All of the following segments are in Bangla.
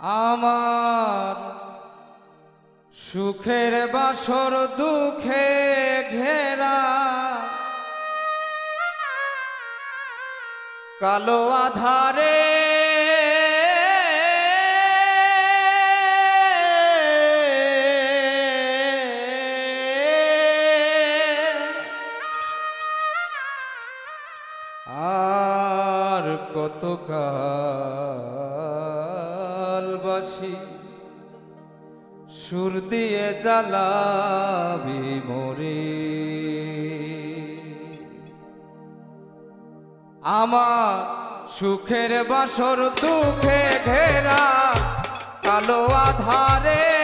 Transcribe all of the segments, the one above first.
আমার সুখের বাসর দুঃখে ঘেরা কালো আধারে আর কত কালবাসী সুর দিয়ে জ্বালাবি মরে আমার সুখের বাসর দুঃখে ঘেরা কালো আধারে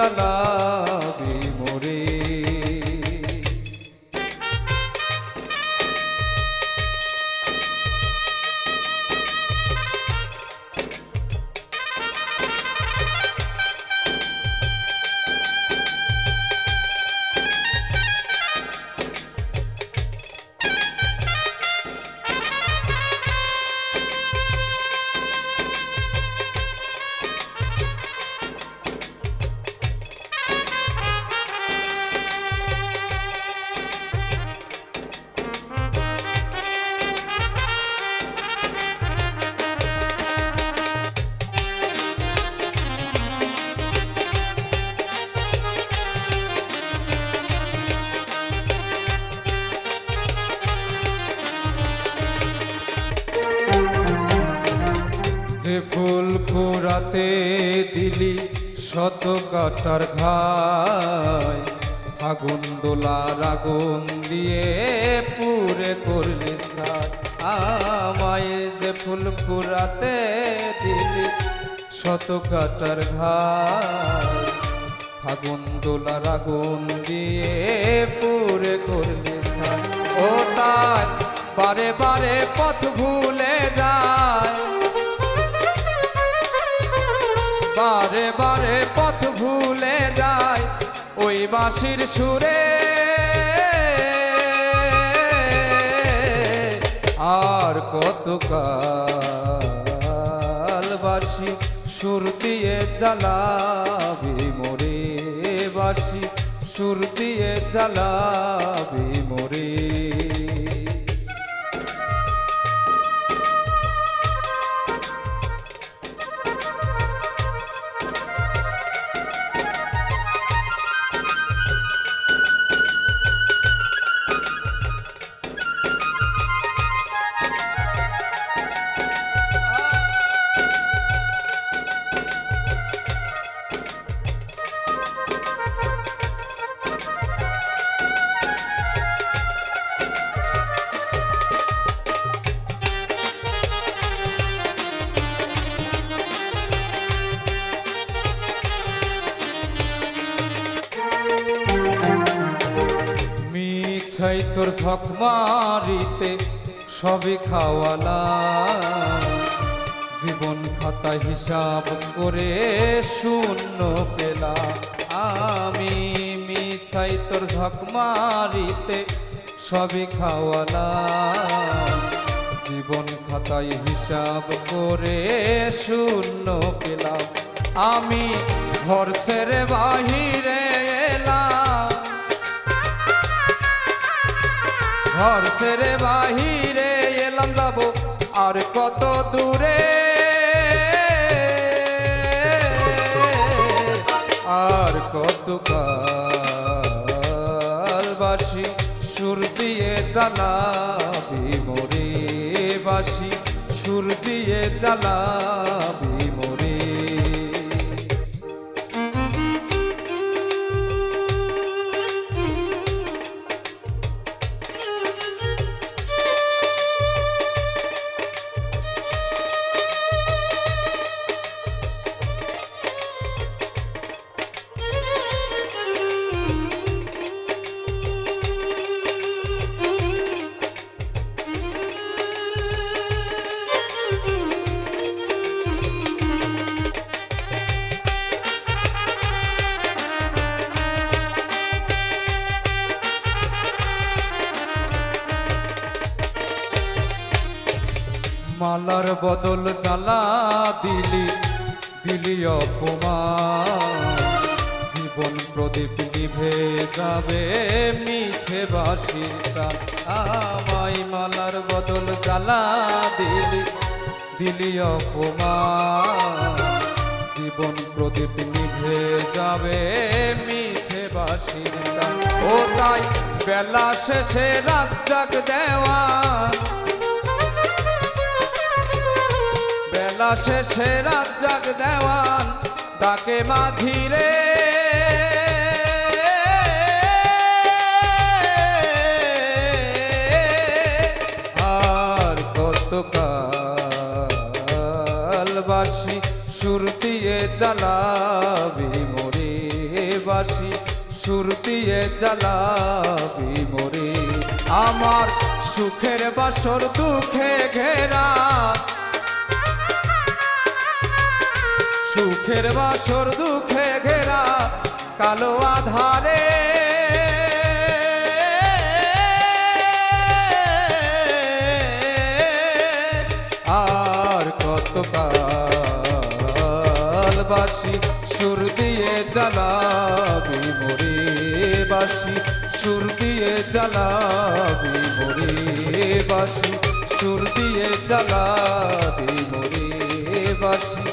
দিয়ে কুড়াতে দিলি শত কাটার ঘায় আগুন দোলার আগুন দিয়ে পুরে করলি আমায় যে ফুল ফুরাতে দিলি শত কাটার ঘায় ফাগুন দোলার আগুন দিয়ে পুরে করলি ও তার বারে বারে পথ ভুলে যায় বারে বারে পথ ভুলে যায় ওই বাঁশির সুরে। আর কত কাল বাসি সুর দিয়ে জ্বালাবি মোরে বাসি সুর দিয়ে জ্বালাবি মোরে। তোর ঝক মারিতে সবে খাওয়ালা জীবন খাতা হিসাব করে শূন্য পেলাম। আমি মিছাই তোর ঝক মারিতে সবে খাওয়ালা জীবন খাতায় হিসাব করে শূন্য পেলাম। আমি ঘর ছেড়ে বাহিরে ঘর ছেড়ে বাহিরে এলাম যাব আর কত দূরে। আর কত কাল বাসি সুর দিয়ে জ্বালাবি মোরে বাসি, সুর দিয়ে জ্বালাবি মোরে। মালার বদল জ্বালা দিলি দিলি অপমান। জীবন প্রদীপ নিভে যাবে মিছে টান আমাই মালার বদল জ্বালা দিলি দিলি অপমান। জীবন প্রদীপ নিভে যাবে মিছে টান ও তাই বেলা শেষে রাত জাগ দেওয়া। শেষে রাত জাগ দেওয়ান তাকে মাঝিরে। আর কত কাল বাসি সুর দিয়ে জ্বালাবি মোরে বাসি সুর দিয়ে জ্বালাবি মোরে। আমার সুখের বাসর দুঃখে ঘেরা সুখের বাসর দুঃখে ঘেরা কালো আধারে। আর কত কাল বাসি সুর দিয়ে জ্বালাবি মোরে বাসি, সুর দিয়ে জ্বালাবি মোরে বাসি, সুর দিয়ে জ্বালাবি মোরে বাসি।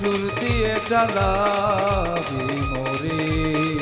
সুর দিয়ে জ্বালাবি মোরে।